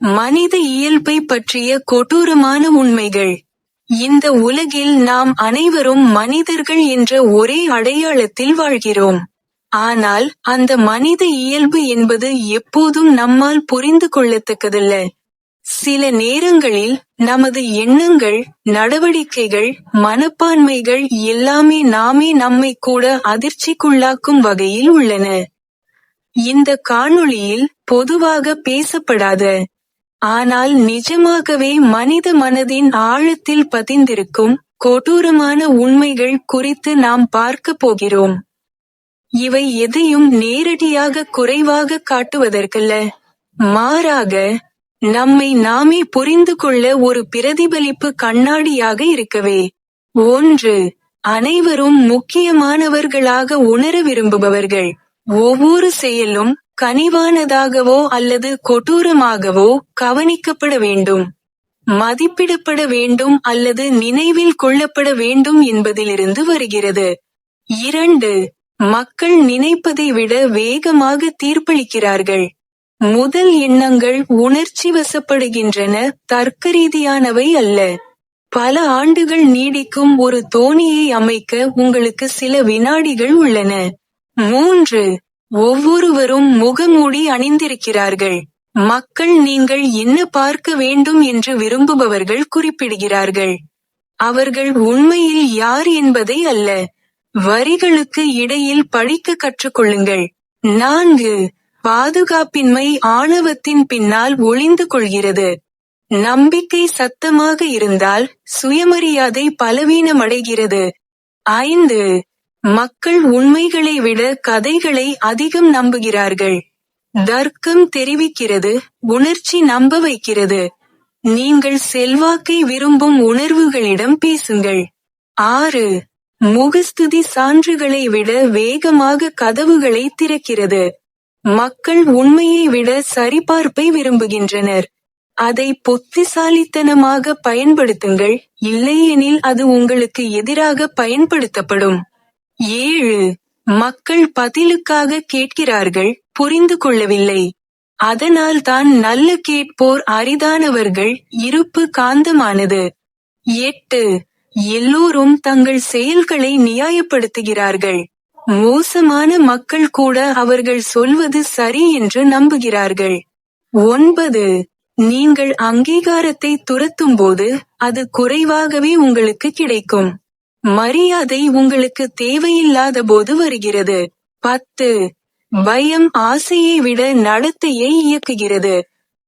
மனித இயல்பை பற்றிய கொடூரமான உண்மைகள். இந்த உலகில் நாம் அனைவரும் மனிதர்கள் என்ற ஒரே அடையாளத்தில் வாழ்கிறோம். ஆனால் அந்த மனித இயல்பு என்பது எப்போதும் நம்மால் புரிந்து கொள்ளத்தக்கதல்ல. சில நேரங்களில் நமது எண்ணங்கள் நடவடிக்கைகள் மனப்பான்மைகள் எல்லாமே நாமே நம்மை கூட அதிர்ச்சிக்குள்ளாக்கும் வகையில் உள்ளன. இந்த காணொளியில் பொதுவாக பேசப்படாத ஆனால் நிஜமாகவே மனித மனதின் ஆழத்தில் பதிந்திருக்கும் கொடூரமான உண்மைகள் குறித்து நாம் பார்க்க போகிறோம். இவை எதையும் நேரடியாக குறைவாக காட்டுவதற்கல்ல. மாறாக நம்மை நாமே புரிந்து கொள்ள ஒரு பிரதிபலிப்பு கண்ணாடியாக இருக்கவே. ஒன்று அனைவரும் முக்கியமானவர்களாக உணர விரும்புபவர்கள். ஒவ்வொரு செயலும் கனிவானதாகவோ அல்லது கொடூரமாகவோ கவனிக்கப்பட வேண்டும். மதிப்பிடப்பட வேண்டும் அல்லது நினைவில் கொள்ளப்பட வேண்டும் என்பதிலிருந்து வருகிறது. இரண்டு மக்கள் நினைப்பதை விட வேகமாக தீர்ப்பளிக்கிறார்கள். முதல் எண்ணங்கள் உணர்ச்சி வசப்படுகின்றன தர்க்கரீதியானவை அல்ல. பல ஆண்டுகள் நீடிக்கும் ஒரு தோணியை அமைக்க உங்களுக்கு சில வினாடிகள் உள்ளன. மூன்று ஒவ்வொருவரும் முகமூடி அணிந்திருக்கிறார்கள். மக்கள் நீங்கள் என்ன பார்க்க வேண்டும் என்று விரும்புபவர்கள் குறிப்பிடுகிறார்கள். அவர்கள் உண்மையில் யார் என்பதை அல்ல. வரிகளுக்கு இடையில் படிக்க கற்றுக்கொள்ளுங்கள். நான்கு பாதுகாப்பின்மை ஆணவத்தின் பின்னால் ஒளிந்து கொள்கிறது. நம்பிக்கை சத்தமாக இருந்தால் சுயமரியாதை பலவீனமடைகிறது. ஐந்து மக்கள் உண்மைகளை விட கதைகளை அதிகம் நம்புகிறார்கள். தர்க்கம் தெரிவிக்கிறது உணர்ச்சி நம்ப வைக்கிறது. நீங்கள் செல்வாக்கை விரும்பும் உணர்வுகளிடம் பேசுங்கள். ஆறு முகஸ்துதி சான்றுகளை விட வேகமாக கதவுகளை திறக்கிறது. மக்கள் உண்மையை விட சரிபார்ப்பை விரும்புகின்றனர். அதை பொத்திசாலித்தனமாக பயன்படுத்துங்கள் இல்லையெனில் அது உங்களுக்கு எதிராக பயன்படுத்தப்படும். ஏழு மக்கள் பதிலுக்காக கேட்கிறார்கள் புரிந்து கொள்ளவில்லை. அதனால் தான் நல்ல கேட்போர் அரிதானவர்கள் இருப்பு காந்தமானது. எட்டு எல்லோரும் தங்கள் செயல்களை நியாயப்படுத்துகிறார்கள். மோசமான மக்கள் கூட அவர்கள் சொல்வது சரி என்று நம்புகிறார்கள். ஒன்பது நீங்கள் அங்கீகாரத்தை துரத்தும் போது அது குறைவாகவே உங்களுக்கு கிடைக்கும். மரியாதை உங்களுக்கு தேவையில்லாத போது வருகிறது. பத்து பயம் ஆசையை விட நடத்தையை இயக்குகிறது.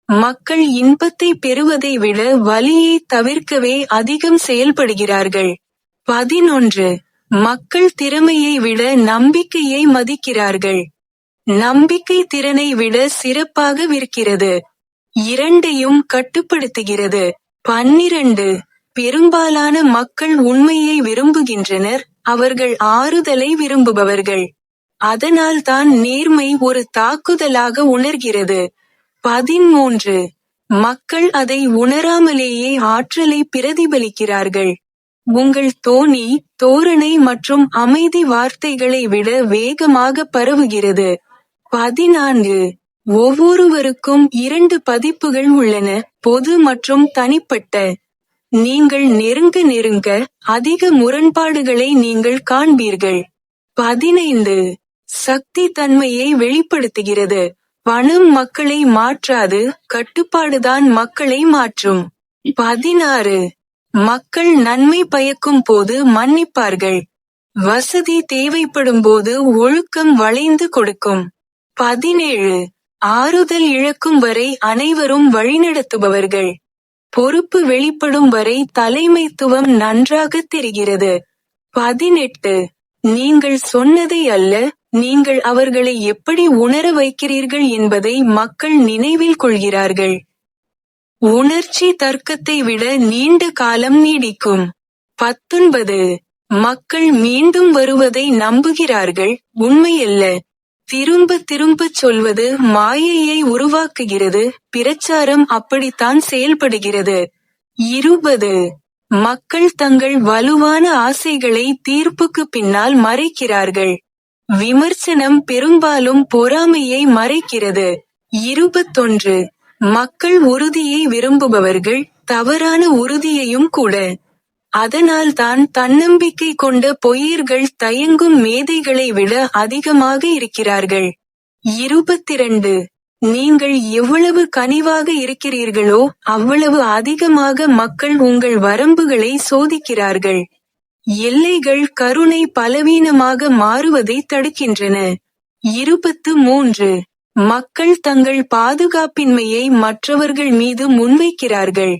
மக்கள் இன்பத்தை பெறுவதை விட வலியை தவிர்க்கவே அதிகம் செயல்படுகிறார்கள். பதினொன்று மக்கள் திறமையை விட நம்பிக்கையை மதிக்கிறார்கள். நம்பிக்கை திறனை விட சிறப்பாக விற்கிறது. இரண்டையும் கட்டுப்படுத்துகிறது. பன்னிரண்டு பெரும்பாலான மக்கள் உண்மையை விரும்புகின்றனர். அவர்கள் ஆறுதலை விரும்புபவர்கள். அதனால் தான் நேர்மை ஒரு தாக்குதலாக உணர்கிறது. பதிமூன்று மக்கள் அதை உணராமலேயே ஆற்றலை பிரதிபலிக்கிறார்கள். உங்கள் தோணி தோரணை மற்றும் அமைதி வார்த்தைகளை விட வேகமாக பரவுகிறது. பதினான்கு. ஒவ்வொருவருக்கும் இரண்டு பதிப்புகள் உள்ளன பொது மற்றும் தனிப்பட்ட. நீங்கள் நெருங்க நெருங்க அதிக முரண்பாடுகளை நீங்கள் காண்பீர்கள். பதினைந்து. சக்தி தன்மையை வெளிப்படுத்துகிறது. பணம் மக்களை மாற்றாது கட்டுப்பாடுதான் மக்களை மாற்றும். பதினாறு. மக்கள் நன்மை பயக்கும் போது மன்னிப்பார்கள். வசதி தேவைப்படும் போது ஒழுக்கம் வளைந்து கொடுக்கும். பதினேழு. ஆறுதல் இழக்கும் வரை அனைவரும் வழிநடத்துபவர்கள். பொறுப்பு வெளிப்படும் வரை தலைமைத்துவம் நன்றாக தெரிகிறது. பதினெட்டு. நீங்கள் சொன்னதை அல்ல நீங்கள் அவர்களை எப்படி உணர வைக்கிறீர்கள் என்பதை மக்கள் நினைவில் கொள்கிறார்கள். உணர்ச்சி தர்க்கத்தை விட நீண்ட காலம் நீடிக்கும். பத்தொன்பது. மக்கள் மீண்டும் வருவதை நம்புகிறார்கள் உண்மையல்ல. திரும்ப திரும்பச் சொல்வது மாயையை உருவாக்குகிறது. பிரச்சாரம் அப்படித்தான் செயல்படுகிறது. இருபது. மக்கள் தங்கள் வலுவான ஆசைகளை தீர்ப்புக்கு பின்னால் மறைக்கிறார்கள். விமர்சனம் பெரும்பாலும் பொறாமையை மறைக்கிறது. இருபத்தொன்று. மக்கள் உறுதியை விரும்புபவர்கள் தவறான உறுதியையும் கூட அதனால் தான் தன்னம்பிக்கை கொண்ட பொய்யர்கள் தயங்கும் மேதைகளை விட அதிகமாக இருக்கிறார்கள். இருபத்திரண்டு. நீங்கள் எவ்வளவு கனிவாக இருக்கிறீர்களோ அவ்வளவு அதிகமாக மக்கள் உங்கள் வரம்புகளை சோதிக்கிறார்கள். எல்லைகள் கருணை பலவீனமாக மாறுவதை தடுக்கின்றன. இருபத்து மூன்று. மக்கள் தங்கள் பாதுகாப்பின்மையை மற்றவர்கள் மீது முன்வைக்கிறார்கள்.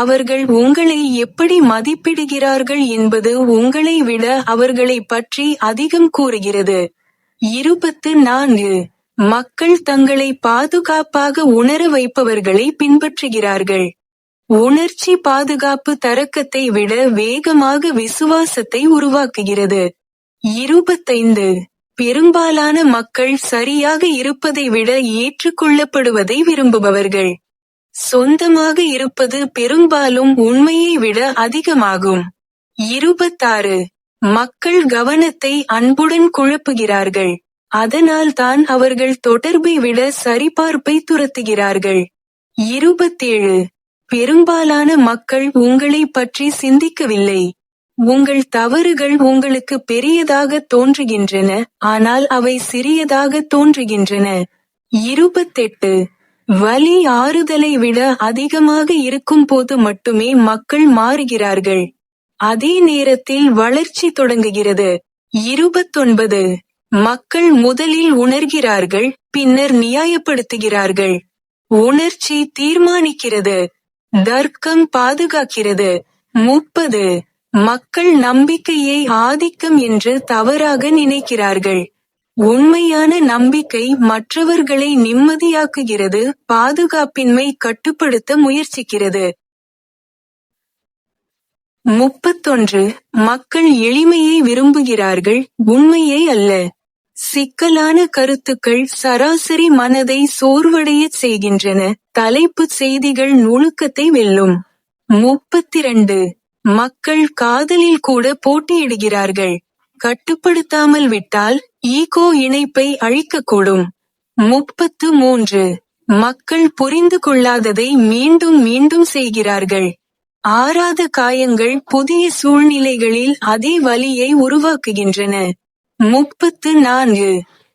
அவர்கள் உங்களை எப்படி மதிப்பிடுகிறார்கள் என்பது உங்களை விட அவர்களை பற்றி அதிகம் கூறுகிறது. இருபத்து நான்கு. மக்கள் தங்களை பாதுகாப்பாக உணர வைப்பவர்களை பின்பற்றுகிறார்கள். உணர்ச்சி பாதுகாப்பு தரக்கத்தை விட வேகமாக விசுவாசத்தை உருவாக்குகிறது. இருபத்தைந்து. பெரும்பாலான மக்கள் சரியாக இருப்பதை விட ஏற்றுக்கொள்ளப்படுவதை விரும்புபவர்கள். சொந்தமாக இருப்பது பெரும்பாலும் உண்மையை விட அதிகமாகும். இருபத்தாறு. மக்கள் கவனத்தை அன்புடன் குழப்புகிறார்கள். அதனால் தான் அவர்கள் தொடர்பை விட சரிபார்ப்பை துரத்துகிறார்கள். இருபத்தேழு. பெரும்பாலான மக்கள் உங்களை பற்றி சிந்திக்கவில்லை. உங்கள் தவறுகள் உங்களுக்கு பெரியதாக தோன்றுகின்றன ஆனால் அவை சிறியதாக தோன்றுகின்றன. இருபத்தெட்டு. வலி ஆறுதலை விட அதிகமாக இருக்கும் போது மட்டுமே மக்கள் மாறுகிறார்கள். அதே நேரத்தில் வளர்ச்சி தொடங்குகிறது. இருபத்தொன்பது. மக்கள் முதலில் உணர்கிறார்கள் பின்னர் நியாயப்படுத்துகிறார்கள். உணர்ச்சி தீர்மானிக்கிறது. தர்க்கம் பாதுகாக்கிறது. முப்பது. மக்கள் நம்பிக்கையை ஆதிக்கம் என்று தவறாக நினைக்கிறார்கள். உண்மையான நம்பிக்கை மற்றவர்களை நிம்மதியாக்குகிறது பாதுகாப்பின்மை கட்டுப்படுத்த முயற்சிக்கிறது. முப்பத்தொன்று மக்கள் எளிமையை விரும்புகிறார்கள் உண்மையை அல்ல. சிக்கலான கருத்துக்கள் சராசரி மனதை சோர்வடையச் செய்கின்றன தலைப்புச் செய்திகள் நுணுக்கத்தை வெல்லும். முப்பத்திரண்டு மக்கள் காதலில் கூட போட்டியிடுகிறார்கள் கட்டுப்படுத்தாமல் விட்டால் ஈகோ இணைப்பை அழிக்கக்கூடும். முப்பத்து மூன்று. மக்கள் புரிந்து கொள்ளாததை மீண்டும் மீண்டும் செய்கிறார்கள். ஆறாத காயங்கள் புதிய சூழ்நிலைகளில் அதே வலியை உருவாக்குகின்றன. முப்பத்து நான்கு.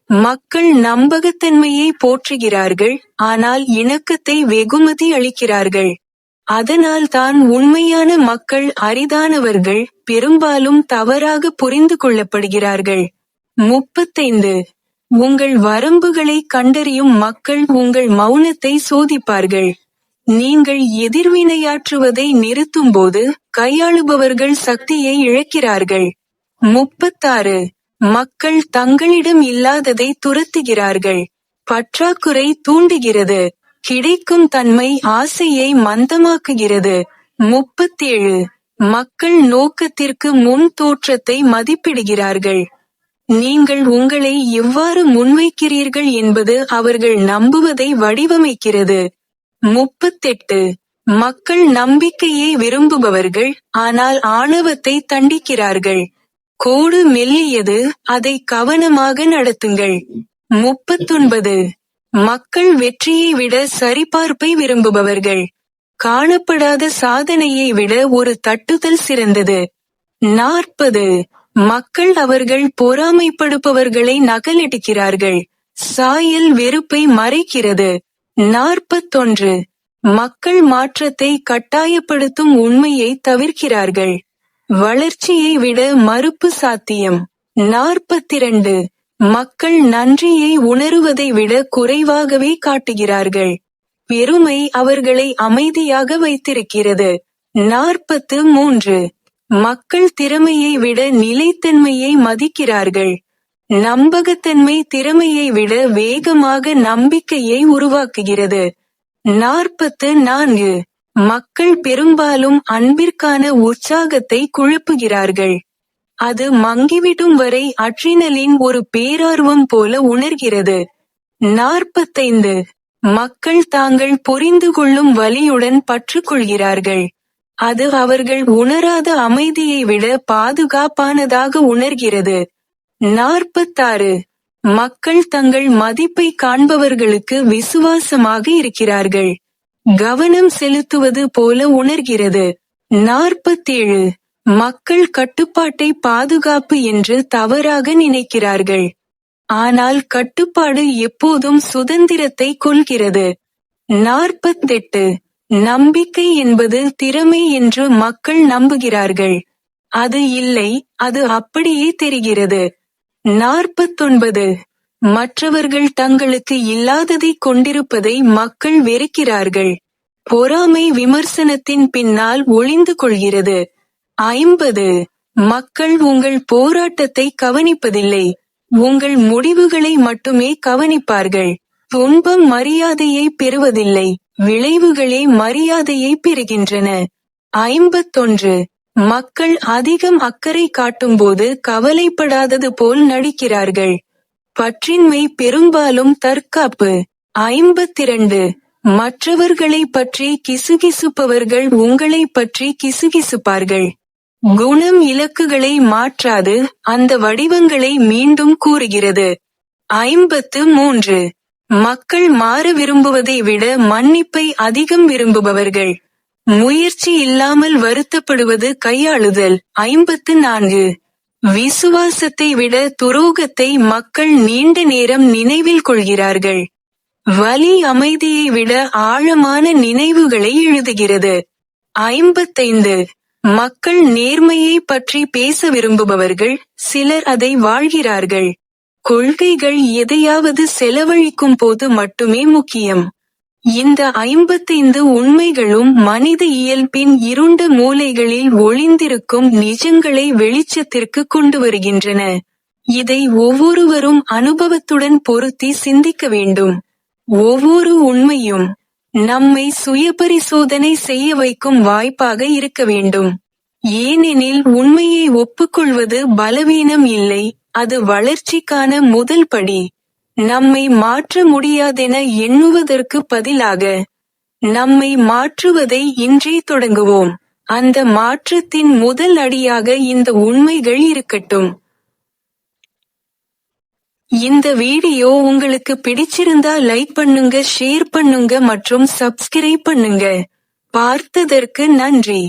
மக்கள் நம்பகத்தன்மையை போற்றுகிறார்கள் ஆனால் இணக்கத்தை வெகுமதி அளிக்கிறார்கள். அதனால் தான் உண்மையான மக்கள் அரிதானவர்கள் பெரும்பாலும் தவறாக புரிந்து கொள்ளப்படுகிறார்கள். முப்பத்தைந்து. உங்கள் வரம்புகளை கண்டறியும் மக்கள் உங்கள் மௌனத்தை சோதிப்பார்கள். நீங்கள் எதிர்வினையாற்றுவதை நிறுத்தும்போது கையாளுபவர்கள் சக்தியை இழக்கிறார்கள். முப்பத்தாறு. மக்கள் தங்களிடம் இல்லாததை துரத்துகிறார்கள். பற்றாக்குறை தூண்டுகிறது. கிடைக்கும் தன்மை ஆசையை மந்தமாக்குகிறது. முப்பத்தேழு. மக்கள் நோக்கத்திற்கு முன் தோற்றத்தை மதிப்பிடுகிறார்கள். நீங்கள் உங்களை எவ்வாறு முன்வைக்கிறீர்கள் என்பது அவர்கள் நம்புவதை வடிவமைக்கிறது. முப்பத்தெட்டு. மக்கள் நம்பிக்கையை விரும்புபவர்கள் ஆனால் ஆணவத்தை தண்டிக்கிறார்கள். கோடு மெல்லியது அதை கவனமாக நடத்துங்கள். முப்பத்தொன்பது. மக்கள் வெற்றியை விட சரிபார்ப்பை விரும்புபவர்கள். காணப்படாத சாதனையை விட ஒரு தட்டுதல் சிறந்தது. நாற்பது. மக்கள் அவர்கள் பொறாமைப்படுப்பவர்களை நகலெடுக்கிறார்கள். சாயல் வெறுப்பை மறைக்கிறது. நாற்பத்தொன்று. மக்கள் மாற்றத்தை கட்டாயப்படுத்தும் உண்மையை தவிர்க்கிறார்கள். வளர்ச்சியை விட மறுப்பு சாத்தியம். நாற்பத்திரண்டு. மக்கள் நன்றியை உணருவதை விட குறைவாகவே காட்டுகிறார்கள். பெருமை அவர்களை அமைதியாக வைத்திருக்கிறது. நாற்பத்து மூன்று. மக்கள் திறமையை விட நிலைத்தன்மையை மதிக்கிறார்கள். நம்பகத்தன்மை திறமையை விட வேகமாக நம்பிக்கையை உருவாக்குகிறது. நாற்பத்து நான்கு. மக்கள் பெரும்பாலும் அன்பிற்கான உற்சாகத்தை குழப்புகிறார்கள். அது மங்கிவிடும் வரை அட்ரினலின் ஒரு பேரார்வம் போல உணர்கிறது. நாற்பத்தைந்து. மக்கள் தாங்கள் புரிந்து கொள்ளும் வலியுடன் பற்றுக்கொள்கிறார்கள். அது அவர்கள் உணராத அமைதியை விட பாதுகாப்பானதாக உணர்கிறது. நாற்பத்தாறு. மக்கள் தங்கள் மதிப்பை காண்பவர்களுக்கு விசுவாசமாக இருக்கிறார்கள். கவனம் செலுத்துவது போல உணர்கிறது. நாற்பத்தேழு. மக்கள் கட்டுப்பாட்டை பாதுகாப்பு என்று தவறாக நினைக்கிறார்கள். ஆனால் கட்டுப்பாடு எப்போதும் சுதந்திரத்தை கொள்கிறது. நாற்பத்தெட்டு. நம்பிக்கை என்பது திறமை என்று மக்கள் நம்புகிறார்கள். அது இல்லை அது அப்படியே தெரிகிறது. நாற்பத்தொன்பது. மற்றவர்கள் தங்களுக்கு இல்லாததை கொண்டிருப்பதை மக்கள் வெறுக்கிறார்கள். பொறாமை விமர்சனத்தின் பின்னால் ஒளிந்து கொள்கிறது. ஐம்பது. மக்கள் உங்கள் போராட்டத்தை கவனிப்பதில்லை. உங்கள் முடிவுகளை மட்டுமே கவனிப்பார்கள். துன்பம் மரியாதையை பெறுவதில்லை. விளைவுகளே மரியாதையை பெறுகின்றன. ஐம்பத்தொன்று. மக்கள் அதிகம் அக்கறை காட்டும்போது கவலைப்படாதது போல் நடிக்கிறார்கள். பற்றின்மை பெரும்பாலும் தற்காப்பு. ஐம்பத்திரண்டு. மற்றவர்களை பற்றி கிசுகிசுப்பவர்கள் உங்களை பற்றி கிசுகிசுப்பார்கள். குணம் இலக்குகளை மாற்றாது அந்த வடிவங்களை மீண்டும் கூறுகிறது. ஐம்பத்து மூன்று. மக்கள் மாற விரும்புவதை விட மன்னிப்பை அதிகம் விரும்புபவர்கள். முயற்சி இல்லாமல் வருத்தப்படுவது கையாளுதல். ஐம்பத்து நான்கு. விசுவாசத்தை விட துரோகத்தை மக்கள் நீண்ட நேரம் நினைவில் கொள்கிறார்கள். வலி அமைதியை விட ஆழமான நினைவுகளை எழுதுகிறது. ஐம்பத்தைந்து. மக்கள் நேர்மையை பற்றி பேச விரும்புபவர்கள் சிலர் அதை வாழ்கிறார்கள். கொள்கைகள் எதையாவது செலவழிக்கும் போது மட்டுமே முக்கியம். இந்த ஐம்பத்தைந்து உண்மைகளும் மனித இயல்பின் இருண்ட மூலைகளில் ஒளிந்திருக்கும் நிஜங்களை வெளிச்சத்திற்கு கொண்டு வருகின்றன. இதை ஒவ்வொருவரும் அனுபவத்துடன் பொருத்தி சிந்திக்க வேண்டும். ஒவ்வொரு உண்மையும் நம்மை சுயபரிசோதனை செய்ய வைக்கும் வாய்ப்பாக இருக்க வேண்டும். ஏனெனில் உண்மையை ஒப்புக்கொள்வது பலவீனம் இல்லை. அது வளர்ச்சிக்கான முதல் படி. நம்மை மாற்ற முடியாதென எண்ணுவதற்கு பதிலாக நம்மை மாற்றுவதை இன்றே தொடங்குவோம். அந்த மாற்றத்தின் முதல் அடியாக இந்த உண்மைகள் இருக்கட்டும். இந்த வீடியோ உங்களுக்கு பிடிச்சிருந்தா லைக் பண்ணுங்க ஷேர் பண்ணுங்க மற்றும் சப்ஸ்கிரைப் பண்ணுங்க. பார்த்ததற்கு நன்றி.